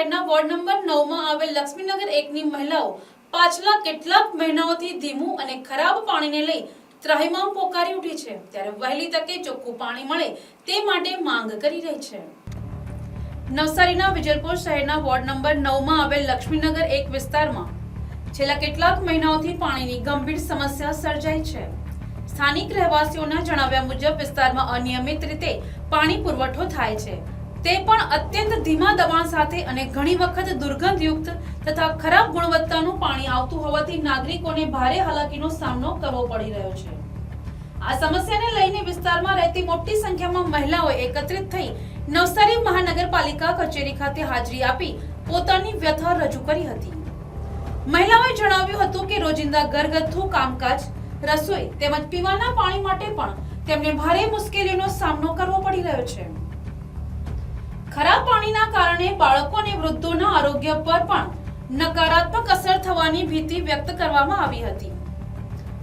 શહેરના ward number નવમાં આવેલ લક્ષ્મીનગર એકની મહિલાઓ પાછલા કેટલાક મહિનાઓથી ધીમું અને ખરાબ પાણીને લઈ ત્રાહિમામ પોકારી ઉઠી છે. ત્યારે વહેલી તકે ચોખ્ખું પાણી મળે તે માટે માંગ કરી રહી છે. નવસારીના વિજલપુર શહેરના વોર્ડ નંબર નવમાં આવેલ લક્ષ્મીનગર એક વિસ્તારમાં છેલ્લા કેટલાક મહિનાઓથી પાણીની ગંભીર સમસ્યા સર્જાઈ છે. સ્થાનિક રહેવાસીઓના જણાવ્યા મુજબ વિસ્તારમાં અનિયમિત રીતે પાણી પુરવઠો થાય છે. તે પણ અત્યંત ધીમા દબાણ સાથે અને ઘણી વખત દુર્ગંધયુક્ત તથા ખરાબ ગુણવત્તાનું પાણી આવતું હોવાથી નાગરિકોને ભારે હાલાકીનો સામનો કરવો પડી રહ્યો છે. આ સમસ્યાને લઈને વિસ્તારમાં રહેતી મોટી સંખ્યામાં મહિલાઓ એકત્રિત થઈ નવસારી મહાનગરપાલિકા કચેરી ખાતે હાજરી આપી પોતાની વ્યથા રજૂ કરી હતી. મહિલાઓએ જણાવ્યું હતું કે રોજિંદા ઘરગથ્થુ કામકાજ, રસોઈ તેમજ પીવાના પાણી માટે પણ તેમને ભારે મુશ્કેલીનો સામનો કરવો પડી રહ્યો છે. ખરાબ પાણીના કારણે બાળકો અને વૃદ્ધોના આરોગ્ય પર પણ નકારાત્મક અસર થવાની ભીતિ વ્યક્ત કરવામાં આવી હતી.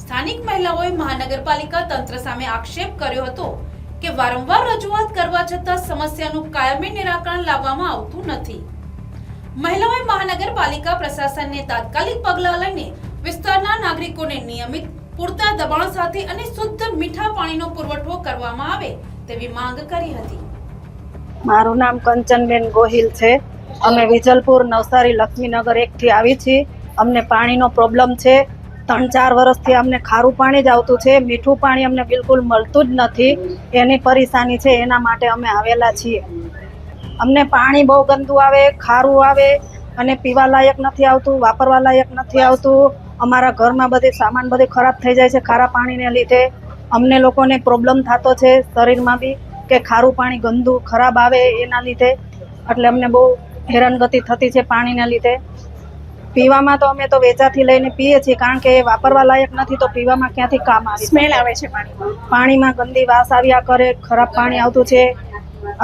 સ્થાનિક મહિલાઓએ મહાનગરપાલિકા તંત્ર સામે આક્ષેપ કર્યો હતો કે વારંવાર રજૂઆત કરવા છતાં સમસ્યાનું કાયમી નિરાકરણ લાવવામાં આવતું નથી. મહિલાઓએ મહાનગરપાલિકા પ્રશાસનને તાત્કાલિક પગલાં લઈને વિસ્તારના નાગરિકોને નિયમિત પૂરતા દબાણ સાથે અને શુદ્ધ મીઠા પાણીનો પુરવઠો કરવામાં આવે તેવી માંગ કરી હતી. મારું નામ કંચનબેન ગોહિલ છે. અમે વિજલપુર નવસારી લક્ષ્મીનગર એકથી આવી છીએ. અમને પાણીનો પ્રોબ્લેમ છે. ત્રણ ચાર વર્ષથી અમને ખારું પાણી જ આવતું છે. મીઠું પાણી અમને બિલકુલ મળતું જ નથી. એની પરેશાની છે. એના માટે અમે આવેલા છીએ. અમને પાણી બહુ ગંદુ આવે, ખારું આવે અને પીવા લાયક નથી આવતું વાપરવા લાયક નથી આવતું. અમારા ઘરમાં બધી સામાન બધી ખરાબ થઈ જાય છે ખારા પાણીને લીધે. અમને લોકોને પ્રોબ્લેમ થતો છે શરીરમાં બી. કે ખારું પાણી ગંદુ ખરાબ આવે એના લીધે. એટલે અમને બહુ હેરાનગતિ થતી છે પાણીના લીધે. પીવામાં તો અમે તો વેચાથી લઈને પીએ છીએ કારણ કે એ વાપરવા લાયક નથી તો પીવામાં ક્યાંથી કામ આવે? સ્મેલ આવે છે પાણીમાં. પાણીમાં ગંદી વાસ આવ્યા કરે ખરાબ પાણી આવતું છે.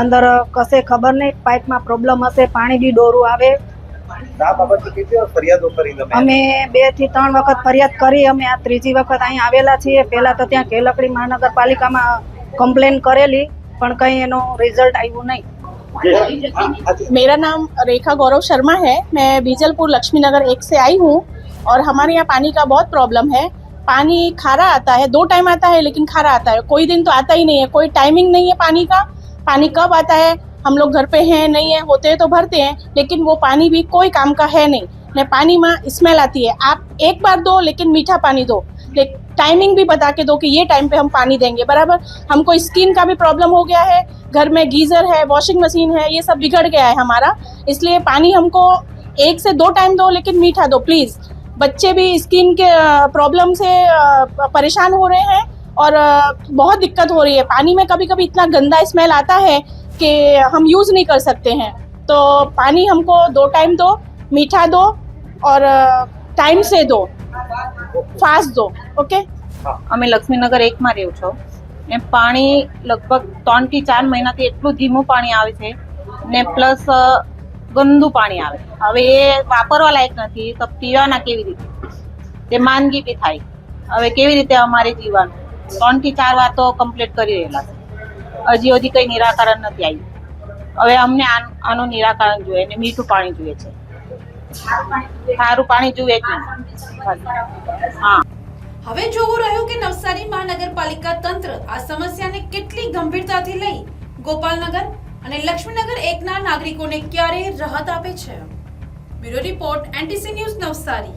અંદર કશે ખબર નહીં પાઇપમાં પ્રોબ્લેમ હશે પાણી બી ડોરું આવે. અમે બેથી ત્રણ વખત ફરિયાદ કરી અમે આ ત્રીજી વખત અહીં આવેલા છીએ. પહેલા તો ત્યાં કેલકડી મહાનગરપાલિકામાં કમ્પ્લેન કરેલી. પણ કંઈ એનું રિઝલ્ટ આવ્યું નહીં मेरा नाम रेखा गौरव शर्मा है मैं बीजलपुर लक्ष्मी नगर एक से आई हूँ और हमारे यहाँ पानी का बहुत प्रॉब्लम है पानी खारा आता है दो टाइम आता है लेकिन खारा आता है कोई दिन तो आता ही नहीं है कोई टाइमिंग नहीं है पानी का पानी कब आता है हम लोग घर पे हैं नहीं है होते हैं तो भरते हैं लेकिन वो पानी भी कोई काम का है नहीं ने पानी में स्मेल आती है आप एक बार दो लेकिन मीठा पानी दो लेकिन टाइमिंग भी बता के दो कि ये टाइम पे हम पानी देंगे। बराबर, हमको स्किन का भी प्रॉब्लम हो गया है, घर में गीजर है वॉशिंग मशीन है, ये सब बिगड़ गया है हमारा। इसलिए पानी हमको एक से दो टाइम दो, लेकिन मीठा दो प्लीज़ बच्चे भी स्किन के प्रॉब्लम से परेशान हो रहे हैं और बहुत दिक्कत हो रही है। पानी में कभी कभी इतना गंदा स्मेल आता है कि हम यूज़ नहीं कर सकते हैं। तो पानी हमको दो टाइम दो, मीठा दो और टाइम से दो। ફાસ્ટ ઝોન ઓકે અમે લક્ષ્મીનગર એકમાં રહ્યું છો. ને પાણી લગભગ ત્રણથી ચાર મહિનાથી એટલું ધીમું પાણી આવે છે ને પ્લસ ગંદુ પાણી આવે. હવે એ વાપરવા લાયક નથી તો પીવાના કેવી રીતે? તે માંદગી બી થાય. હવે કેવી રીતે અમારે જીવવાનું ત્રણથી ચાર વાતો કમ્પ્લીટ કરી રહેલા છે. હજી હજી કંઈ નિરાકરણ નથી આવ્યું. હવે અમને આનું નિરાકરણ જોઈએ અને મીઠું પાણી જોઈએ છે. સારું પાણી જોઈએ હા. હવે જોવું રહ્યું કે નવસારી મહાનગરપાલિકા તંત્ર આ સમસ્યાને કેટલી ગંભીરતાથી લઈ ગોપાલનગર અને લક્ષ્મીનગર એકના નાગરિકોને ક્યારે રાહત આપે છે? Bureau report, NTC news Navsari.